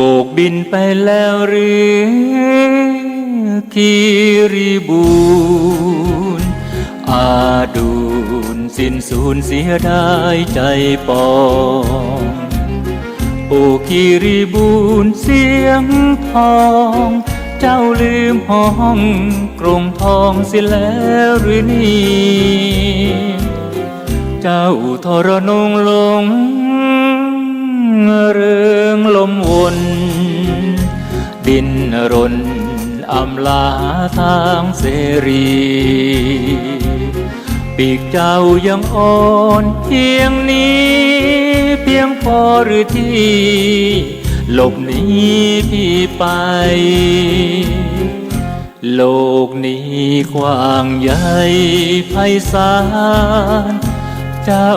โบกบินไปแล้วหรือคีรีบูนอาดูนสิ้นสูญเสียได้ใจปองโอคีรีบูนเสียงทอง เจ้าลืมห้องกรงทองเสิแล้วหรือนี่ เจ้าทรนงหลง ดินรนอำลาทางเสรี ปีกเจ้ายังอ่อนเพียงนี้ เพียงพอหรือที่หลบหนีพี่ไป โลกนี้กว้างใหญ่ไพศาลเจ้า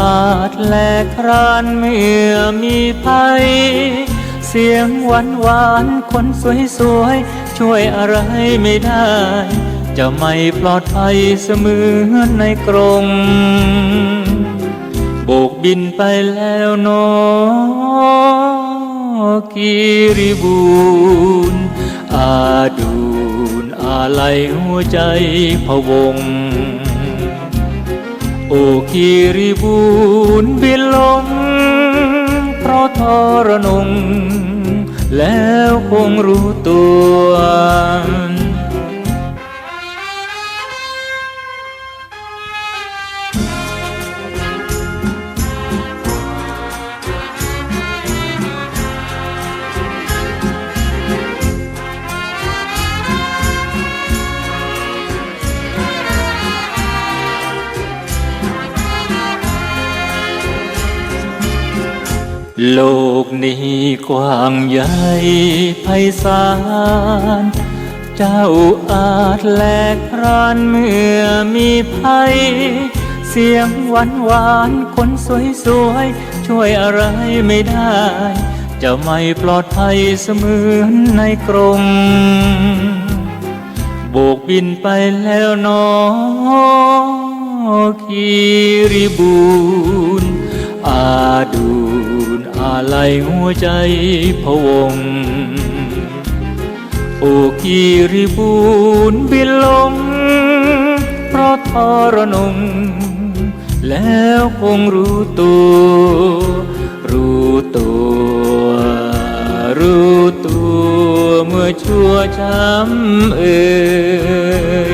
อาจแลครานเมื่อมีภัย สียงหวานหวานคนสวยสวยช่วยอะไรไม่ได้ จะไม่ปลอดภัยเสมือนในกรงโบกบินไปแล้วนอกีริบูนอาดูนอาไลหัวใจพะวง โอคีริบูนบินลง ราะทรนงแล้วคงรู้ตัว โลกนี้กว้างใหญ่ไพศาล เจ้าอาจแลกพรานเมื่อมีภัย เสียงหวานหวานคนสวยสวยๆช่วยอะไรไม่ได้ จะไม่ปลอดภัยเสมือนในกรงโบกบินไปแล้วนอคีริบูนอาดู อาลัยหัวใจพะวง โอคีริบูนบินลง เพราะทรนง แล้วคงรู้ตัว รู้ตัว รู้ตัว เมื่อชั่วช้ำเอ่ย